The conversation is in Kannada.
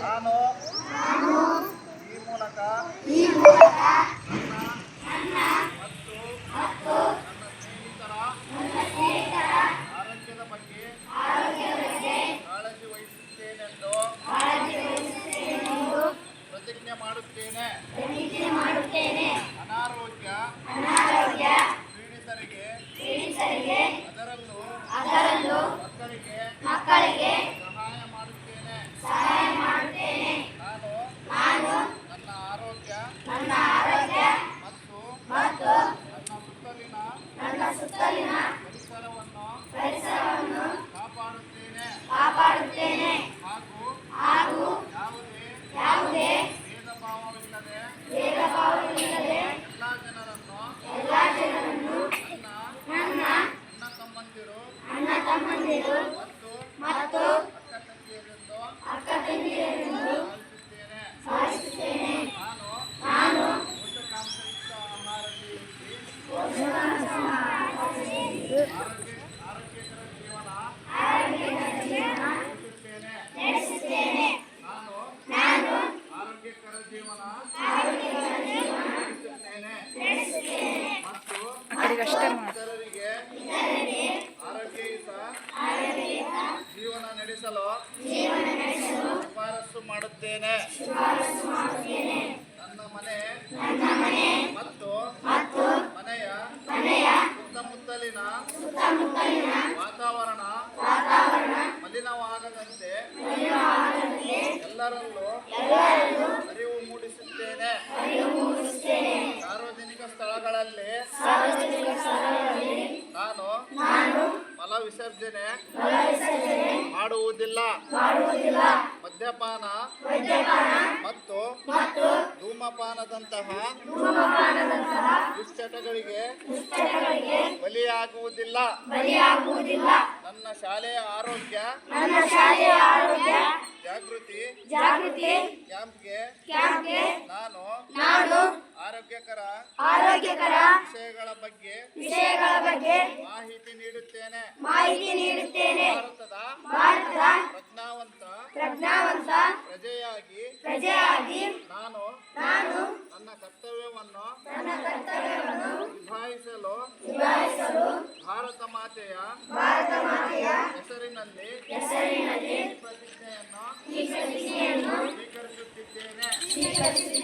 ನಾನು ಈ ಮೂಲಕ ನನ್ನ ಮತ್ತು ನನ್ನ ಸ್ನೇಹಿತರ ಆರೋಗ್ಯದ ಬಗ್ಗೆ ಕಾಳಜಿ ವಹಿಸುತ್ತೇನೆಂದು ಪ್ರತಿಜ್ಞೆ ಮಾಡುತ್ತೇನೆ. ಅನಾರೋಗ್ಯ ಪೀಡಿತರಿಗೆ ಅದರಲ್ಲೂ ಮಕ್ಕಳಿಗೆ ಸುತ್ತಲಿನ ಇತರರಿಗೆ ಆರೋಗ್ಯಕರ ಜೀವನ ನಡೆಸಲು ಶಿಫಾರಸು ಮಾಡುತ್ತೇನೆ ನನ್ನ ಮನೆ ಮತ್ತು ಮನೆಯ ಸುತ್ತಮುತ್ತಲಿನ ವಾತಾವರಣ ಮಲಿನವಾಗದಂತೆ ಎಲ್ಲರಲ್ಲೂ ಅರಿವು ಮೂಡಿಸುತ್ತೇನೆ. ಸಾರ್ವಜನಿಕ ಸ್ಥಳಗಳಲ್ಲಿ ನಾನು ವಿಸರ್ಜನೆ ಮಾಡುವುದಿಲ್ಲ. ಮದ್ಯಪಾನ ಮತ್ತು ಧೂಮಪಾನದಂತಹ ದುಶ್ಚಟಗಳಿಗೆ ಬಲಿಯಾಗುವುದಿಲ್ಲ. ನನ್ನ ಶಾಲೆಯ ಆರೋಗ್ಯ ಜಾಗೃತಿ ಜಾಗೃತಿ ಕ್ಯಾಂಪ್ಗೆ ನಾನು ಆರೋಗ್ಯಕರ ಆರೋಗ್ಯಕರ ವಿಷಯಗಳ ಬಗ್ಗೆ ವಿಷಯಗಳ ಬಗ್ಗೆ ಮಾಹಿತಿ ನೀಡುತ್ತೇನೆ. ಮಾಹಿತಿ ನೀಡುತ್ತೇನೆ. ಭಾರತದ ಭಾರತದ ಪ್ರಜ್ಞಾವಂತ ಪ್ರಜ್ಞಾವಂತ ಪ್ರಜೆಯಾಗಿ ಪ್ರಜೆಯಾಗಿ ನಾನು ನಾನು ನನ್ನ ಕರ್ತವ್ಯವನ್ನು ನನ್ನ ಕರ್ತವ್ಯವನ್ನು ನಿಭಾಯಿಸಲು ನಿಭಾಯಿಸಲು ಭಾರತ ಮಾತೆಯ ಭಾರತ ಮಾತೆಯ ಹೆಸರಿನಲ್ಲಿ ಹೆಸರಿನಲ್ಲಿ ಈ ಪ್ರತಿಜ್ಞೆಯನ್ನು ಈ ಪ್ರತಿಜ್ಞೆಯನ್ನು ಸ್ವೀಕರಿಸುತ್ತಿದ್ದೇನೆ. ಸ್ವೀಕರಿಸಿ